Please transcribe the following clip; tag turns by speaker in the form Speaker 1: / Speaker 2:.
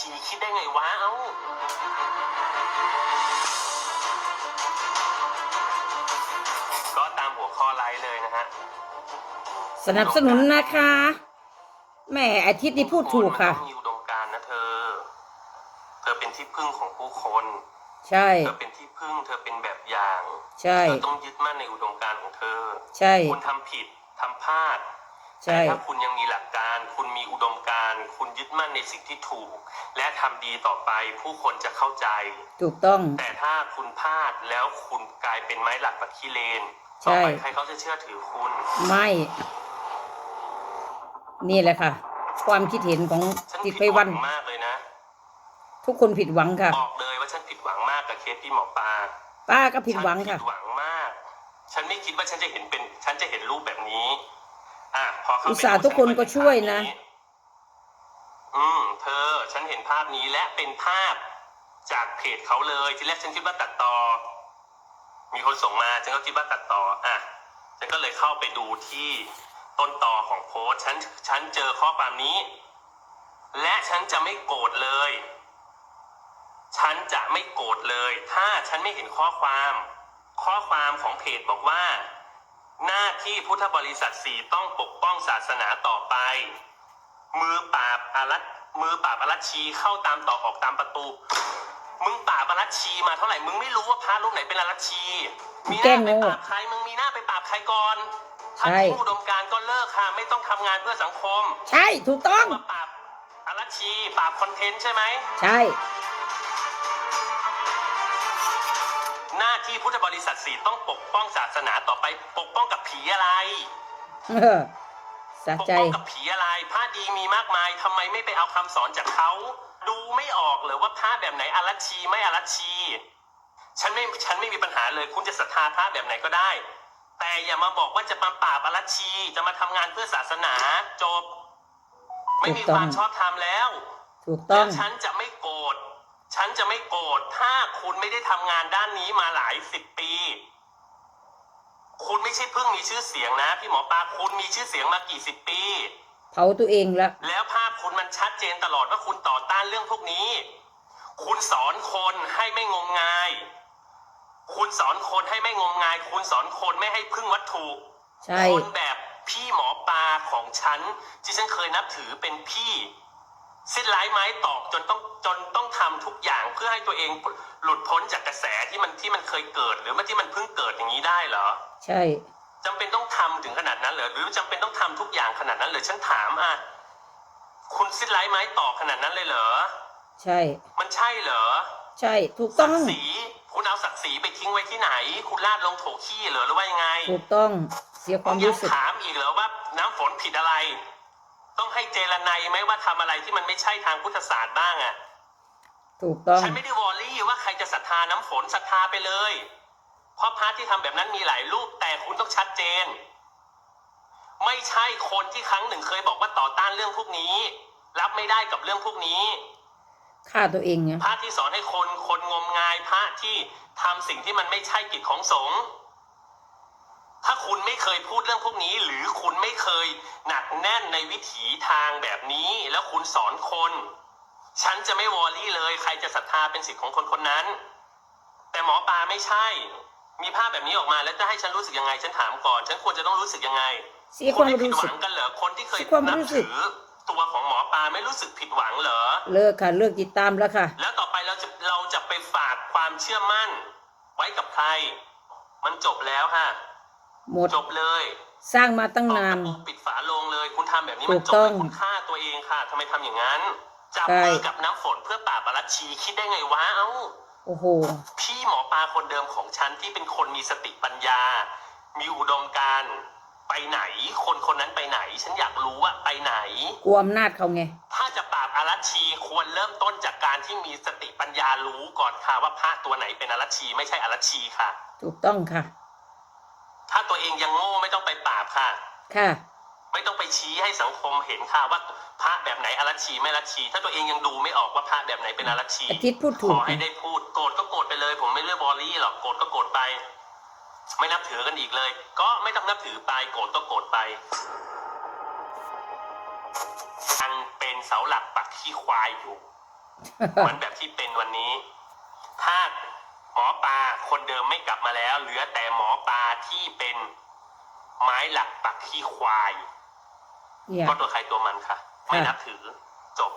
Speaker 1: ชีคิดได้ไงวะเอ้าก็ตามหัวข้อไลฟ์เลยนะฮะ
Speaker 2: สนับสนุนนะคะแหม่อาทิตย์นี้พูดถูกค่ะ
Speaker 1: นต้องมีอุดมการณ์นะเธอ เธอเป็นที่พึ่งของผู้คน
Speaker 2: ใช่
Speaker 1: เธอเป็นที่พึ่ง เธอเป็นแบบอย่าง
Speaker 2: ใช่
Speaker 1: เธอต้องยึดมั่นในอุดมการณ์ของเธอ
Speaker 2: ใช่
Speaker 1: คุณทำผิดทำพลาด
Speaker 2: ใช่
Speaker 1: แต่ถ้าคุณยังมีหลักการ คุณมีอุดมการณ์คุณยึดมั่นในสิ่งที่ถูก และทำดีต่อไปผู้คนจะเข้าใจ
Speaker 2: ถูกต้อง
Speaker 1: แต่ถ้าคุณพลาดแล้วคุณกลายเป็นไม้หลักปักขี้เลน
Speaker 2: ใช่
Speaker 1: ต่อไปใครเขาจะเชื่อถือคุณ
Speaker 2: ไม่ นี่แหละค่ะ ความคิดเห็นของ
Speaker 1: ฉัน
Speaker 2: จิต
Speaker 1: ผิ
Speaker 2: ไป
Speaker 1: ดห
Speaker 2: วั
Speaker 1: วัน งมากเลยนะ
Speaker 2: ทุกคนผิดหวังค่ะ
Speaker 1: บอกเลยว่าฉันผิดหวังมากกับเคสพี่หมอปลา
Speaker 2: ป้าก็ผิดหวัง
Speaker 1: ฉัน
Speaker 2: ค่ะ
Speaker 1: ผิดหวังมาก ฉันไม่คิดว่าฉันจะเห็นเป็น ฉันจะเห็นรูปแบบนี้ อะพอเข้าไป
Speaker 2: อุตส่าห์ทุกคนก็ช่วยนะ
Speaker 1: อืม เธอ ฉันเห็นภาพนี้และเป็นภาพจากเพจเขาเลย ทีแรกฉันคิดว่าตัดต่อ มีคนส่งมาฉันก็คิดว่าตัดต่อ อะ ฉันก็เลยเข้าไปดูที่ต้นต่อของโพสต์ฉัน ฉันเจอข้อความนี้ และฉันจะไม่โกรธเลย ฉันจะไม่โกรธเลย ถ้าฉันไม่เห็นข้อความ ข้อความของเพจบอกว่า หน้าที่พุทธบริษัทสี่ต้องปกป้องศาสนาต่อไป มือปราบอารัตมือปราบอารัชชีเข้าตามต่อกออกตามประตู มึงปราบอารัชชีมาเท่าไหร่ มึงไม่รู้ว่าพระรูปไหนเป็นอารัชชี มีห
Speaker 2: แกล้
Speaker 1: น้างไป
Speaker 2: โง่
Speaker 1: ปราบใคร มึงมีหน้าไปปราบใครก่อนถ้า
Speaker 2: ใช่
Speaker 1: ทิ้งอุดมการณ์ก็เลิกค่ะ ไม่ต้องทำงานเพื่อสังคม
Speaker 2: ใช่ ถูกต้อง
Speaker 1: มาปราบอารัชชี ปราบคอนเทนต์ใช่ไหม
Speaker 2: ใช่
Speaker 1: ที่พุทธบริษัทสี่ต้องปกป้องศาสนาต่อไป ปกป้องกับผีอะไร
Speaker 2: เออสะ
Speaker 1: ปก
Speaker 2: ใจ
Speaker 1: ป้องกับผีอะไรพระดีมีมากมายทำไมไม่ไปเอาคำสอนจากเขา ดูไม่ออกเลยว่าพระแบบไหนอารัชชีไม่อารัชชี ฉันไม่ฉันไม่มีปัญหาเลย คุณจะศรัทธาพระแบบไหนก็ได้ แต่อย่ามาบอกว่าจะมาปราบอารัชชีจะมาทำงานเพื่อศาสนาจบ ไม่มี
Speaker 2: ถูกต้อง
Speaker 1: ความชอบธรรมแล้ว
Speaker 2: ถูกต้
Speaker 1: แล้
Speaker 2: อ
Speaker 1: ว
Speaker 2: ง
Speaker 1: ฉันจะไม่โกรธ ฉันจะไม่โกรธถ้าคุณไม่ได้ทำงานด้านนี้มาหลายสิบปี คุณไม่ใช่เพิ่งมีชื่อเสียงนะ พี่หมอปลาคุณมีชื่อเสียงมากี่สิบปี
Speaker 2: เผาตัวเองละ
Speaker 1: แล้วภาพคุณมันชัดเจนตลอดว่าคุณต่อต้านเรื่องพวกนี้ คุณสอนคนให้ไม่งมงาย คุณสอนคนให้ไม่งมงาย คุณสอนคนไม่ให้พึ่งวัตถุ
Speaker 2: ใช่
Speaker 1: คนแบบพี่หมอปลาของฉันที่ฉันเคยนับถือเป็นพี่ สิ้นไร้ไม้ตอกจนต้องจนต้องทำทุกอย่างเพื่อให้ตัวเองหลุดพ้นจากกระแสที่มันที่มันเคยเกิด หรือว่าที่มันเพิ่งเกิดอย่างนี้ได้เหรอ
Speaker 2: ใช่
Speaker 1: จำเป็นต้องทำถึงขนาดนั้นเหรอหรือจำเป็นต้องทำทุกอย่างขนาดนั้นเหรอฉันถามอะคุณสิ้นไร้ไม้ตอกขนาดนั้นเลยเหรอ
Speaker 2: ใช่
Speaker 1: มันใช่เหรอ
Speaker 2: ใช่ถูก
Speaker 1: ศั
Speaker 2: ต้
Speaker 1: ก
Speaker 2: อง
Speaker 1: ดิ์ศรีคุณเอาศักดิ์ศรีไปทิ้งไว้ที่ไหน คุณลาดลงโถขี้เหรอหรือว่ายังไง
Speaker 2: ถูกต้องเสียความ
Speaker 1: ยั
Speaker 2: รู้สึก
Speaker 1: ถามอีกเหรอว่าน้ำฝนผิดอะไร ต้องให้เจรไนยไหมว่าทำอะไรที่มันไม่ใช่ทางพุทธศาสตร์บ้างอะ่ะ
Speaker 2: ถูกต้อง
Speaker 1: ฉันไม่ได้วอรี่ว่าใครจะศรัทธาน้ำฝนศรัทธาไปเลย เพราะพระที่ทำแบบนั้นมีหลายรูปแต่คุณต้องชัดเจน ไม่ใช่คนที่ครั้งหนึ่งเคยบอกว่าต่อต้านเรื่องพวกนี้ รับไม่ได้กับเรื่องพวกนี้
Speaker 2: ฆ่าตัวเองไง
Speaker 1: พระที่สอนให้คนคนงมงายพระที่ทำสิ่งที่มันไม่ใช่กิจของสงฆ์ ถ้าคุณไม่เคยพูดเรื่องพวกนี้ หรือคุณไม่เคยหนักแน่นในวิถีทางแบบนี้ แล้วคุณสอนคน ฉันจะไม่วอรี่เลย ใครจะศรัทธาเป็นสิทธิ์ของคนคนนั้น แต่หมอปลาไม่ใช่ มีภาพแบบนี้ออกมาแล้วจะให้ฉันรู้สึกยังไง ฉันถามก่อน ฉันควรจะต้องรู้สึกยังไง
Speaker 2: เสียค
Speaker 1: คุ
Speaker 2: วา
Speaker 1: ณ
Speaker 2: ม
Speaker 1: ไม่ผิด
Speaker 2: รู้
Speaker 1: ห
Speaker 2: สึ
Speaker 1: วั
Speaker 2: ก
Speaker 1: งกันเหรอคนที่เคย
Speaker 2: เสียความ
Speaker 1: นับ
Speaker 2: รู้สึก
Speaker 1: ถือตัวของหมอปลาไม่รู้สึกผิดหวังเหรอ
Speaker 2: เลิกค่ะ เลิกติดตามแล้วค่ะ
Speaker 1: แล้วต่อไปเราจะเราจะไปฝากความเชื่อมั่น ไว้กับใคร มันจบแล้วฮะ
Speaker 2: หมด
Speaker 1: จบเลย
Speaker 2: สร้างมาตั้ง
Speaker 1: ตอก
Speaker 2: นา
Speaker 1: ตะ
Speaker 2: น
Speaker 1: ปูปิดฝาโลงเลย คุณทำแบบนี้
Speaker 2: ถู
Speaker 1: มัน
Speaker 2: ก
Speaker 1: จบ
Speaker 2: ต้
Speaker 1: เล
Speaker 2: อง
Speaker 1: ยคุณฆ่าตัวเองค่ะทำไมทำอย่างนั้นจับ
Speaker 2: ใช่
Speaker 1: มือกับน้ำฝนเพื่อปราบอารัชชีคิดได้ไงวะเอ้า
Speaker 2: โอ้โห
Speaker 1: พี่หมอปลาคนเดิมของฉันที่เป็นคนมีสติปัญญา มีอุดมการณ์ไปไหน คนคนนั้นไปไหน ฉันอยากรู้ว่าไปไหน
Speaker 2: กลัวอำนาจเขาไง
Speaker 1: ถ้าจะปราบอารัชชีควรเริ่มต้นจากการที่มีสติปัญญารู้ก่อนค่ะว่าพระตัวไหนเป็นอารัชชีไม่ใช่อารัชชีค่ะ
Speaker 2: ถูกต้องค่ะ
Speaker 1: ถ้าตัวเองยังโง่ไม่ต้องไปปราบค่ะ
Speaker 2: ค่ะ
Speaker 1: ไม่ต้องไปชี้ให้สังคมเห็นค่ะว่าพระแบบไหนอารัชชีไม่อารัชชี ถ้าตัวเองยังดูไม่ออกว่าพระแบบไหนเป็นอารัชชี
Speaker 2: อาทิตย์พูดถูก
Speaker 1: ขอให้ได้พูดโกรธก็โกรธไปเลย ผมไม่เลือกบอลลี่หรอกโกรธก็โกรธไป ไม่นับถือกันอีกเลย ก็ไม่ต้องนับถือไปโกรธก็โกรธไปยังเป็นเสาหลักปักขี้ควายอยู่ เหมือนแบบที่เป็นวันนี้ ถ้าหม อปลาคนเดิมไม่กลับมาแล้ว เหลือแต่หมอปลาที่เป็นไม้หลักปักขี้ควาย
Speaker 2: เนี่ย
Speaker 1: ก็ตัวใครตัวมันค่ะ ไม่
Speaker 2: ค่ะ
Speaker 1: นับถือจบ